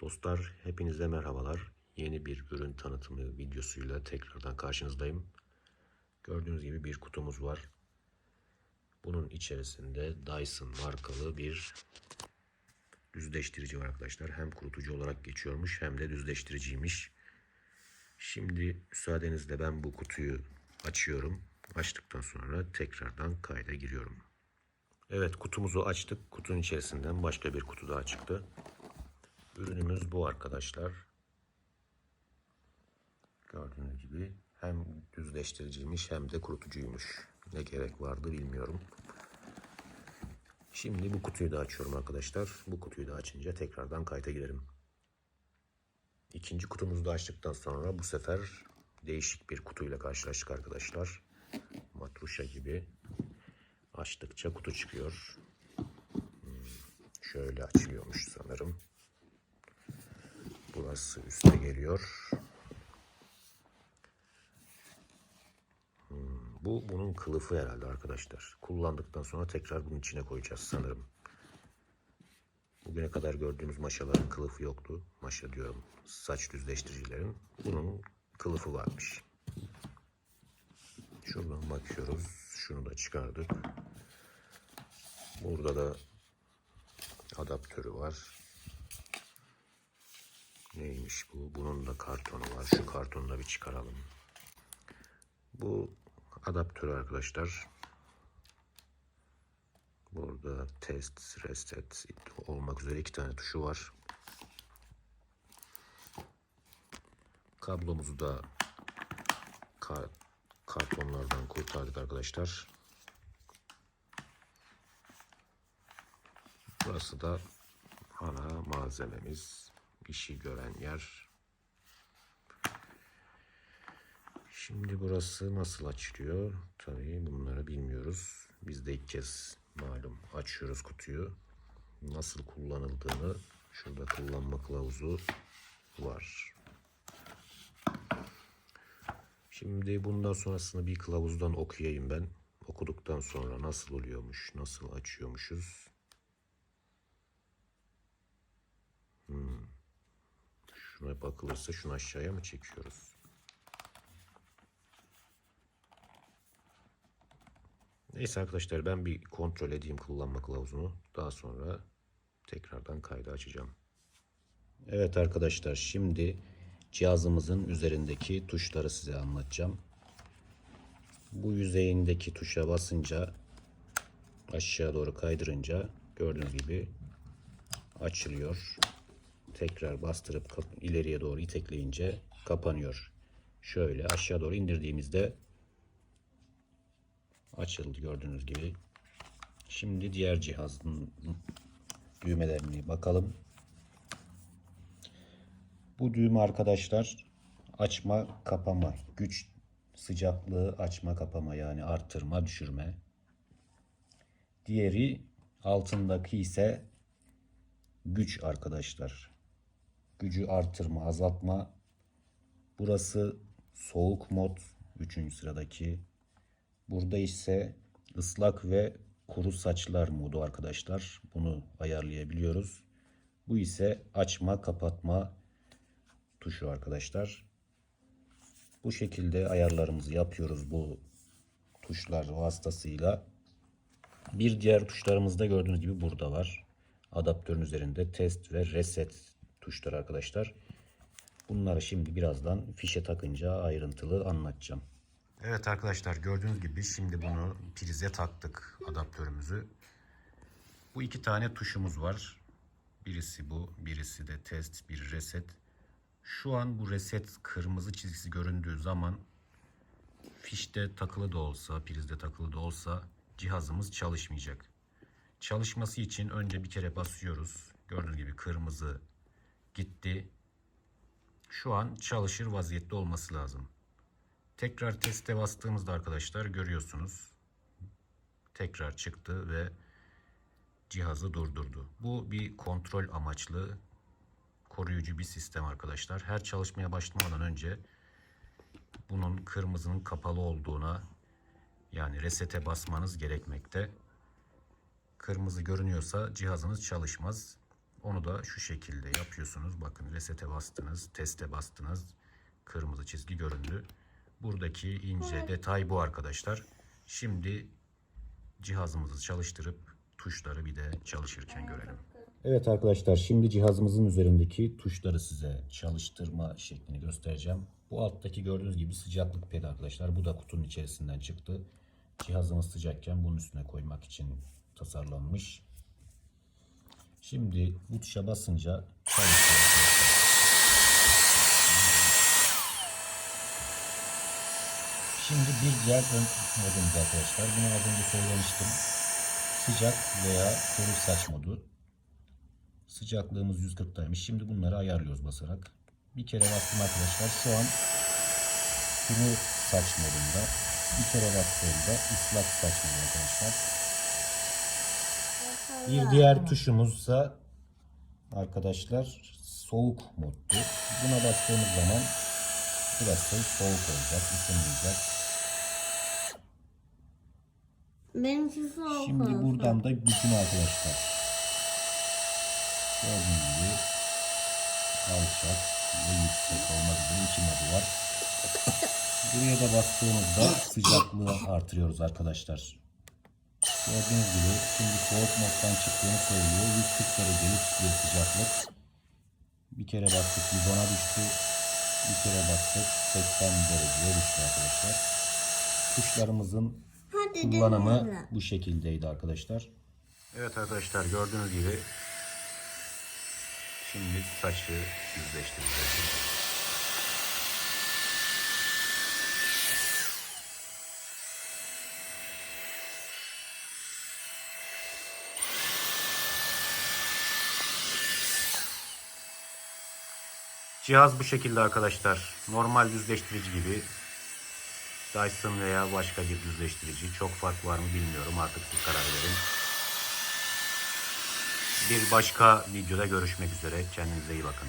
Dostlar hepinize merhabalar. Yeni bir ürün tanıtımı videosuyla tekrardan karşınızdayım. Gördüğünüz gibi bir kutumuz var. Bunun içerisinde Dyson markalı bir düzleştirici var arkadaşlar. Hem kurutucu olarak geçiyormuş hem de düzleştiriciymiş. Şimdi müsaadenizle ben bu kutuyu açıyorum. Açtıktan sonra tekrardan kayda giriyorum. Evet kutumuzu açtık. Kutunun içerisinden başka bir kutu daha çıktı. Ürünümüz bu arkadaşlar. Gördüğünüz gibi hem düzleştiriciymiş hem de kurutucuymuş. Ne gerek vardı bilmiyorum. Şimdi bu kutuyu da açıyorum arkadaşlar. Bu kutuyu da açınca tekrardan kayda girelim. İkinci kutumuzu da açtıktan sonra bu sefer değişik bir kutuyla karşılaştık arkadaşlar. Matruşa gibi. Açtıkça kutu çıkıyor. Hmm, Şöyle açılıyormuş sanırım. Burası üste geliyor. Hmm, Bu bunun kılıfı herhalde arkadaşlar. Kullandıktan sonra tekrar bunun içine koyacağız sanırım. Bugüne kadar gördüğümüz maşaların kılıfı yoktu. Maşa diyorum saç düzleştiricilerin. Bunun kılıfı varmış. Şuradan bakıyoruz. Şunu da çıkardık. Burada da adaptörü var. Neymiş bu? Bunun da kartonu var. Şu kartonu da bir çıkaralım. Bu adaptör arkadaşlar. Burada test, reset olmak üzere iki tane tuşu var. Kablomuzu da ka- kartonlardan kurtardık arkadaşlar. Burası da ana malzememiz. İşi gören yer. Şimdi burası nasıl açılıyor? Tabii bunları bilmiyoruz. Biz de ilk kez malum açıyoruz kutuyu. Nasıl kullanıldığını şurada kullanma kılavuzu var. Şimdi bundan sonrasını bir kılavuzdan okuyayım ben. Okuduktan sonra nasıl oluyormuş, nasıl açıyormuşuz. Şuna bakılırsa şunu aşağıya mı çekiyoruz? Neyse arkadaşlar ben bir kontrol edeyim kullanma kılavuzunu. Daha sonra tekrardan kaydı açacağım. Evet arkadaşlar şimdi cihazımızın üzerindeki tuşları size anlatacağım. Bu yüzeyindeki tuşa basınca aşağı doğru kaydırınca gördüğünüz gibi açılıyor. Tekrar bastırıp ileriye doğru itekleyince kapanıyor. Şöyle aşağı doğru indirdiğimizde açıldı gördüğünüz gibi. Şimdi diğer cihazın düğmelerine bakalım. Bu düğme arkadaşlar açma kapama güç sıcaklığı açma kapama yani artırma düşürme. Diğeri altındaki ise güç arkadaşlar. Gücü artırma azaltma. Burası soğuk mod 3. sıradaki. Burada ise ıslak ve kuru saçlar modu arkadaşlar. Bunu ayarlayabiliyoruz. Bu ise açma kapatma tuşu arkadaşlar. Bu şekilde ayarlarımızı yapıyoruz bu tuşlar vasıtasıyla. Bir diğer tuşlarımız da gördüğünüz gibi burada var. Adaptörün üzerinde test ve reset tuşları arkadaşlar. Bunları şimdi birazdan fişe takınca ayrıntılı anlatacağım. Evet arkadaşlar gördüğünüz gibi şimdi bunu prize taktık adaptörümüzü. Bu iki tane tuşumuz var. Birisi bu, birisi de test, bir reset. Şu an bu reset kırmızı çizgisi göründüğü zaman fişte takılı da olsa, prizde takılı da olsa cihazımız çalışmayacak. Çalışması için önce bir kere basıyoruz. Gördüğünüz gibi kırmızı gitti. Şu an çalışır vaziyette olması lazım. Tekrar teste bastığımızda arkadaşlar görüyorsunuz. Tekrar çıktı ve cihazı durdurdu. Bu bir kontrol amaçlı koruyucu bir sistem arkadaşlar. Her çalışmaya başlamadan önce bunun kırmızının kapalı olduğuna yani resete basmanız gerekmekte. Kırmızı görünüyorsa cihazınız çalışmaz. Onu da şu şekilde yapıyorsunuz. Bakın resete bastınız, teste bastınız. Kırmızı çizgi göründü. Buradaki ince detay bu arkadaşlar. Şimdi cihazımızı çalıştırıp tuşları bir de çalışırken görelim. Evet arkadaşlar şimdi cihazımızın üzerindeki tuşları size çalıştırma şeklini göstereceğim. Bu alttaki gördüğünüz gibi sıcaklık pedi arkadaşlar. Bu da kutunun içerisinden çıktı. Cihazımız sıcakken bunun üstüne koymak için tasarlanmış. Şimdi bu tuşa basınca çalışıyor. Şimdi bir diğer modumuz arkadaşlar. Bunu az önce söylemiştim. Sıcak veya kuru saç modu. Sıcaklığımız 140'taymış. Şimdi bunları ayarlıyoruz basarak. Bir kere bastım arkadaşlar. Şu an kuru saç modunda. Bir kere bastığımda ıslak saç modu arkadaşlar. Bir diğer tuşumuzsa arkadaşlar soğuk moddu. Buna bastığımız zaman burası soğuk olacak, ısınmayacak. Benimki soğuk Şimdi olsun. buradan da bütün arkadaşlar. Gördüğünüz gibi alçak ve yüksek olmak üzere iki modu var. Buraya da bastığımızda sıcaklığı artırıyoruz arkadaşlar. Gördüğünüz gibi şimdi soğuk moddan çıktığını söylüyor. 140 derecelik bir sıcaklık. Bir kere bastık 110'a düştü. Bir kere bastık 80 dereceye düştü arkadaşlar. Tuşlarımızın kullanımı bu şekildeydi arkadaşlar. Evet arkadaşlar gördüğünüz gibi şimdi saçı yüzleştireceğiz. Cihaz bu şekilde arkadaşlar. Normal düzleştirici gibi Dyson veya başka bir düzleştirici. Çok fark var mı bilmiyorum. Artık siz karar verin. Bir başka videoda görüşmek üzere. Kendinize iyi bakın.